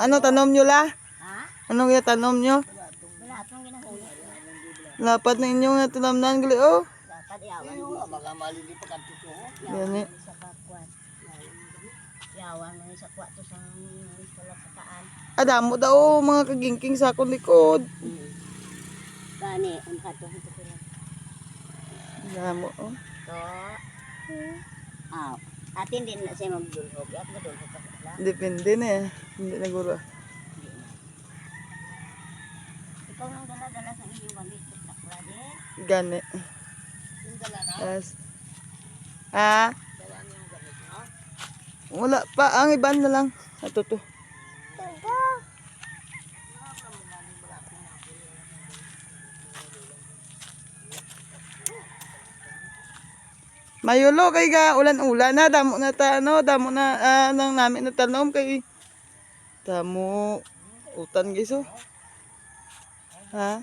Ano tanom nyo la? Ha? Anong yung tanom nyo? Lapat na inyong natinamnan gali oh. Dapat yawan. Mga malili pa kanto to. Yan eh. Sa bakwan. Yawan mo sa kwarto sa. Adamo daw mga kagingking sa akong likod. Gani, ang kato. Ko. Adamo oh. To. Aw. Atin din na siya magdulhog. At madulhog ka. Depende na eh. Hindi na guro. Ikaw nang dala-dala sa inyong gamit. Takla din. Gani. Yes. Ha? Wala pa. Ang iban na lang. Ito to. Mayulo kay ga ulan-ulan na damo na ta ano damo na ah, nang namin na tanom kay damo utan giso. Ha?